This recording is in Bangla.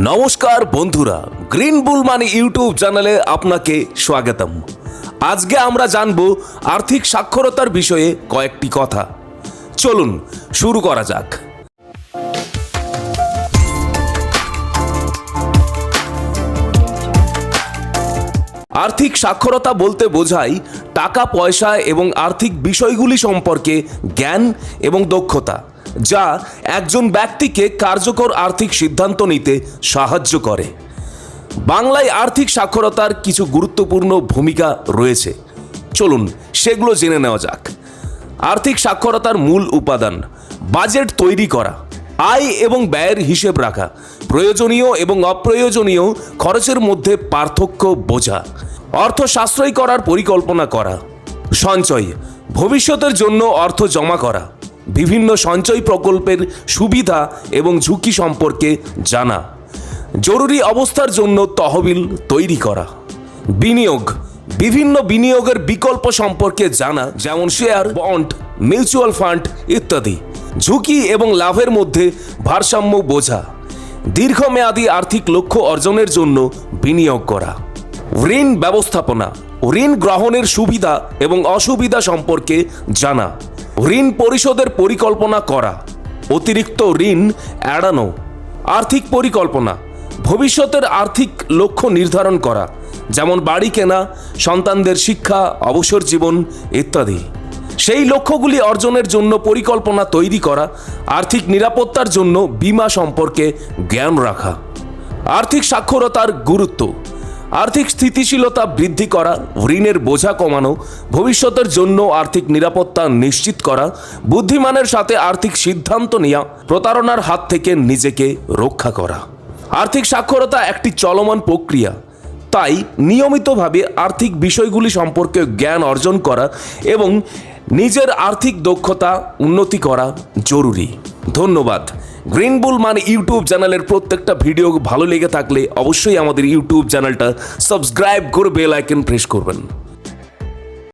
নমস্কার বন্ধুরা, গ্রিন বুল মানি ইউটিউব চ্যানেলে আপনাকে স্বাগতম। আজকে আমরা জানব আর্থিক সাক্ষরতার বিষয়ে কয়েকটি কথা। চলুন, শুরু করা যাক। আর্থিক সাক্ষরতা বলতে বোঝায় টাকা, পয়সা এবং আর্থিক বিষয়গুলি সম্পর্কে জ্ঞান এবং দক্ষতা, যা একজন ব্যক্তিকে কার্যকর আর্থিক সিদ্ধান্ত নিতে সাহায্য করে। বাংলায় আর্থিক সাক্ষরতার কিছু গুরুত্বপূর্ণ ভূমিকা রয়েছে। চলুন সেগুলো জেনে নেওয়া যাক। আর্থিক সাক্ষরতার মূল উপাদান, বাজেট তৈরি করা। আয় এবং ব্যয়ের হিসেব রাখা। প্রয়োজনীয় এবং অপ্রয়োজনীয় খরচের মধ্যে পার্থক্য বোঝা। অর্থ সাশ্রয় করার পরিকল্পনা করা। সঞ্চয়, ভবিষ্যতের জন্য অর্থ জমা করা। বিভিন্ন সঞ্চয় প্রকল্পের সুবিধা এবং ঝুঁকি সম্পর্কে জানা। জরুরি অবস্থার জন্য তহবিল তৈরি করা। বিনিয়োগ, বিভিন্ন বিনিয়োগের বিকল্প সম্পর্কে জানা, যেমন শেয়ার, বন্ড, মিউচুয়াল ফান্ড ইত্যাদি। ঝুঁকি এবং লাভের মধ্যে ভারসাম্য বোঝা, দীর্ঘমেয়াদী আর্থিক লক্ষ্য অর্জনের জন্য বিনিয়োগ করা, ঋণ ব্যবস্থাপনা, ঋণ গ্রহণের সুবিধা এবং অসুবিধা সম্পর্কে জানা, ঋণ পরিশোধের পরিকল্পনা করা, অতিরিক্ত ঋণ এড়ানো, আর্থিক পরিকল্পনা, ভবিষ্যতের আর্থিক লক্ষ্য নির্ধারণ করা, যেমন বাড়ি কেনা, সন্তানদের শিক্ষা, অবসর জীবন ইত্যাদি। সেই লক্ষ্যগুলি অর্জনের জন্য পরিকল্পনা তৈরি করা, আর্থিক নিরাপত্তার জন্য বীমা সম্পর্কে জ্ঞান রাখা, আর্থিক সাক্ষরতার গুরুত্ব, আর্থিক স্থিতিশীলতা বৃদ্ধি করা, ঋণের বোঝা কমানো, ভবিষ্যতের জন্য আর্থিক নিরাপত্তা নিশ্চিত করা, বুদ্ধিমানের সাথে আর্থিক সিদ্ধান্ত নেওয়া প্রতারণার হাত থেকে নিজেকে রক্ষা করা। আর্থিক সাক্ষরতা একটি চলমান প্রক্রিয়া। তাই নিয়মিতভাবে আর্থিক বিষয়গুলি সম্পর্কে জ্ঞান অর্জন করা এবং নিজের আর্থিক দক্ষতা উন্নতি করা জরুরি। ধন্যবাদ। গ্রিন বুল মানে ইউটিউব চ্যানেলের প্রত্যেকটা ভিডিও ভালো লেগে থাকলে অবশ্যই আমাদের ইউটিউব চ্যানেলটা সাবস্ক্রাইব করে বেল আইকন প্রেস করবেন।